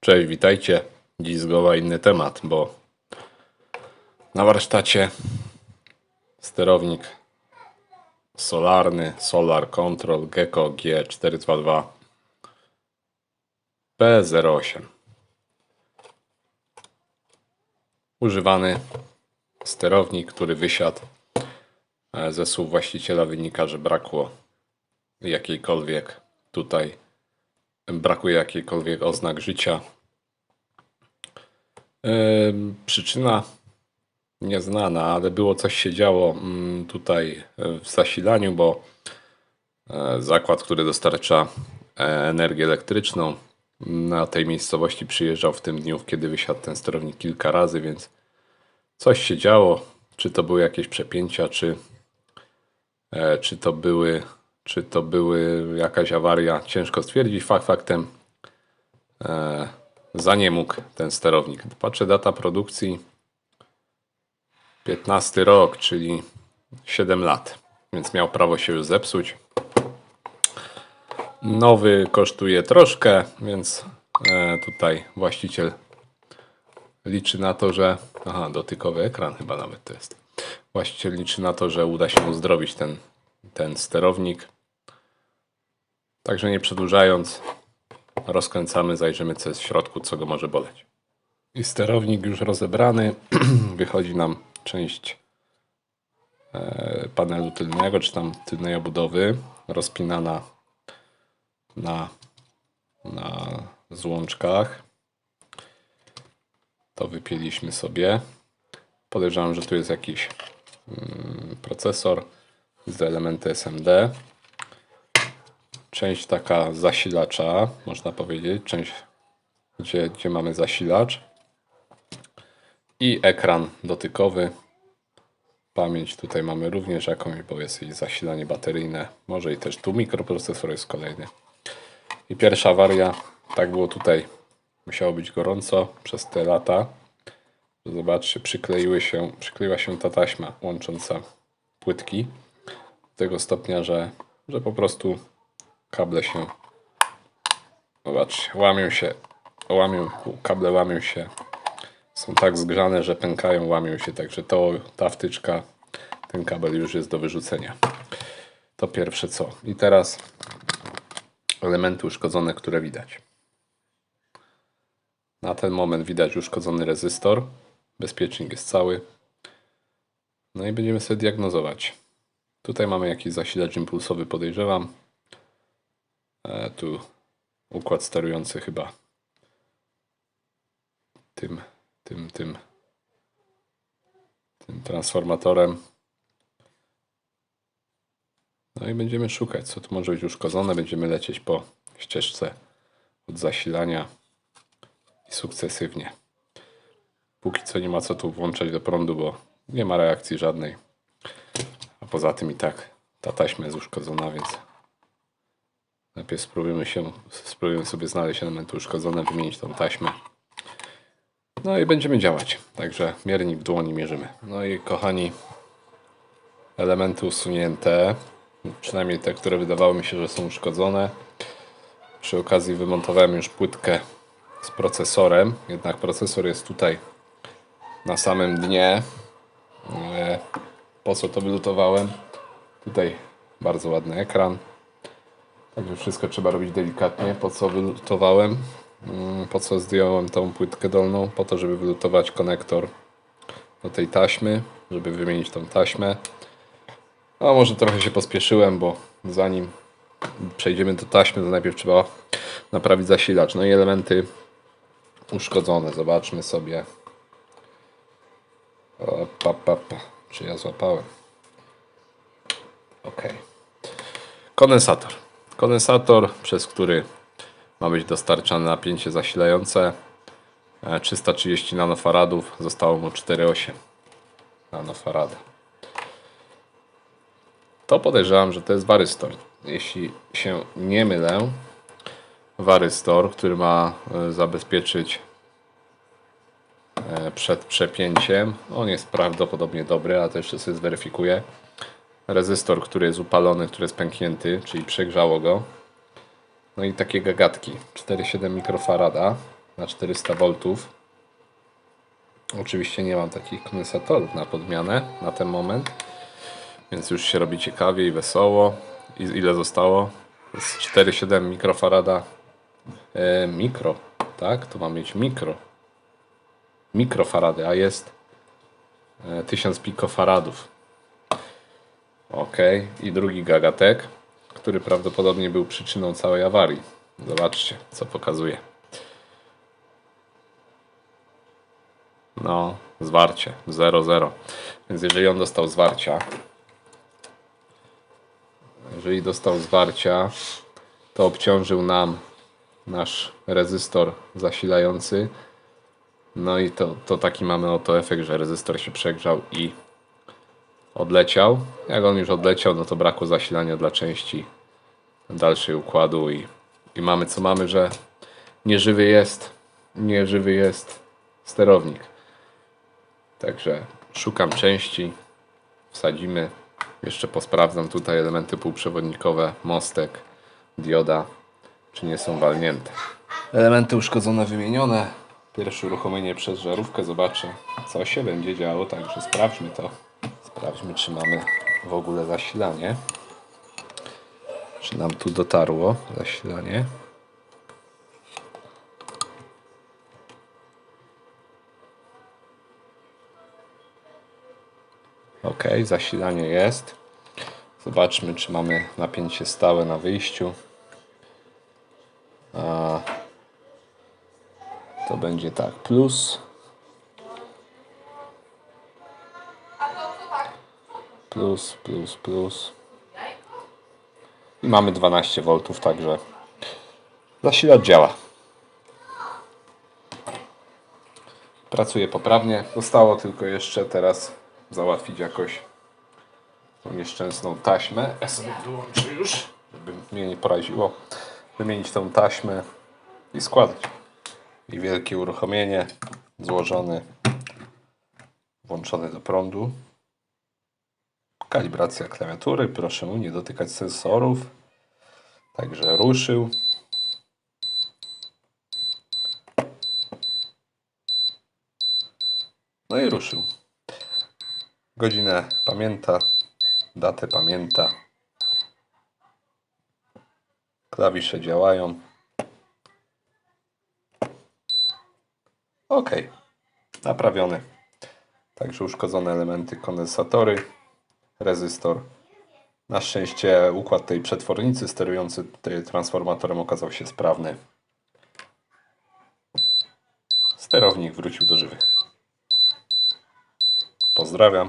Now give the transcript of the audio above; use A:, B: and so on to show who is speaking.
A: Cześć, witajcie. Dziś zgoła inny temat, bo na warsztacie sterownik solarny Solar Control Gecko G422 P08. Używany sterownik, który wysiadł. E, Ze słów właściciela wynika, że brakło jakiejkolwiek tutaj brakuje jakiejkolwiek oznak życia. Przyczyna nieznana, ale było coś się działo mm, tutaj e, w zasilaniu, bo e, zakład, który dostarcza e, energię elektryczną na tej miejscowości przyjeżdżał w tym dniu, kiedy wysiadł ten sterownik kilka razy, więc coś się działo. Czy to były jakieś przepięcia, czy, czy to były, czy to były jakaś awaria, ciężko stwierdzić. Fakt faktem e, ten sterownik. Patrzę data produkcji 15 rok, czyli 7 lat, więc miał prawo się już zepsuć. Nowy kosztuje troszkę, więc e, tutaj właściciel liczy na to, że. Aha, dotykowy ekran chyba nawet to jest. Właściciel liczy na to, że uda się uzdrowić ten, ten sterownik. Także nie przedłużając, rozkręcamy, zajrzymy co jest w środku, co go może boleć. I sterownik już rozebrany. Wychodzi nam część e, panelu tylnego, czy tam tylnej obudowy, rozpinana na, na złączkach. To wypięliśmy sobie. Podejrzewam, że tu jest jakiś mm, procesor z elementy SMD. Część taka zasilacza, można powiedzieć. Część, gdzie, gdzie mamy zasilacz. I ekran dotykowy. Pamięć tutaj mamy również jakąś, bo jest i zasilanie bateryjne. Może i też tu mikroprocesor jest kolejny. I pierwsza awaria, tak było tutaj, musiało być gorąco przez te lata. Zobaczcie, przykleiły się, przykleiła się ta taśma łącząca płytki do tego stopnia, że, że po prostu kable się zobaczcie, łamią się, łamią, kable łamią się, są tak zgrzane, że pękają, łamią się, także to, ta wtyczka, ten kabel już jest do wyrzucenia. To pierwsze co. I teraz elementy uszkodzone, które widać. Na ten moment widać uszkodzony rezystor. Bezpiecznik jest cały. No i będziemy sobie diagnozować. Tutaj mamy jakiś zasilacz impulsowy, podejrzewam. E, tu układ sterujący chyba tym, tym, tym, tym transformatorem. No i będziemy szukać, co tu może być uszkodzone. Będziemy lecieć po ścieżce od zasilania i sukcesywnie. Póki co nie ma co tu włączać do prądu, bo nie ma reakcji żadnej. A poza tym i tak ta taśma jest uszkodzona, więc najpierw spróbujemy, się, spróbujemy sobie znaleźć elementy uszkodzone, wymienić tą taśmę. No i będziemy działać. Także miernik w dłoni mierzymy. No i kochani, elementy usunięte, przynajmniej te, które wydawały mi się, że są uszkodzone. Przy okazji wymontowałem już płytkę z procesorem, jednak procesor jest tutaj na samym dnie. E, Po co to wylutowałem? Tutaj bardzo ładny ekran. Także wszystko trzeba robić delikatnie. Po co wylutowałem? Mm, Po co zdjąłem tą płytkę dolną? Po to, żeby wylutować konektor do tej taśmy, żeby wymienić tą taśmę. A może trochę się pospieszyłem, bo zanim przejdziemy do taśmy, to najpierw trzeba naprawić zasilacz. No i elementy uszkodzone. Zobaczmy sobie. O, pa, pa, pa. Czy ja złapałem? Ok. Kondensator. Kondensator, przez który ma być dostarczane napięcie zasilające. E, 330 nanofaradów. Zostało mu 4,8 nanofarada. To podejrzewam, że to jest warystor. Jeśli się nie mylę, warystor, który ma e, zabezpieczyć e, przed przepięciem. On jest prawdopodobnie dobry, a to jeszcze sobie zweryfikuję. Rezystor, który jest upalony, który jest pęknięty, czyli przegrzało go. No i takie gagatki. 4,7 mikrofarada. na 400 V. Oczywiście nie mam takich kondensatorów na podmianę na ten moment, więc już się robi ciekawie i wesoło. I ile zostało? Jest 4,7 mikrofarada. E, mikro, tak? To ma mieć mikro. Mikrofarady, a jest e, 1000 pikofaradów. Ok, i drugi gagatek, który prawdopodobnie był przyczyną całej awarii. Zobaczcie, co pokazuje. No, zwarcie 0,0. Więc jeżeli on dostał zwarcia, jeżeli dostał zwarcia, to obciążył nam nasz rezystor zasilający. No i to, to taki mamy oto efekt, że rezystor się przegrzał i odleciał. Jak on już odleciał, no to brakło zasilania dla części dalszej układu i, i mamy co mamy, że nieżywy jest, nieżywy jest sterownik. Także szukam części, wsadzimy. Jeszcze posprawdzam tutaj elementy półprzewodnikowe, mostek, dioda, czy nie są walnięte. Elementy uszkodzone, wymienione. Pierwsze uruchomienie przez żarówkę. Zobaczę, co się będzie działo. Także sprawdźmy to. Sprawdźmy, czy mamy w ogóle zasilanie. Czy nam tu dotarło zasilanie? Ok, zasilanie jest. Zobaczmy, czy mamy napięcie stałe na wyjściu. A, to będzie tak, plus. Plus, plus, plus. I mamy 12 V, także zasilacz działa. Pracuje poprawnie. Zostało tylko jeszcze teraz załatwić jakoś tą nieszczęsną taśmę. Ja sobie wyłączę już, żeby mnie nie poraziło. Wymienić tą taśmę i składać. I wielkie uruchomienie, złożony, włączony do prądu. Kalibracja klawiatury, proszę nie dotykać sensorów. Także ruszył. No i ruszył. Godzinę pamięta, datę pamięta. Klawisze działają. Ok, naprawiony. Także uszkodzone elementy kondensatory, rezystor. Na szczęście układ tej przetwornicy sterujący transformatorem okazał się sprawny. Sterownik wrócił do żywych. Pozdrawiam.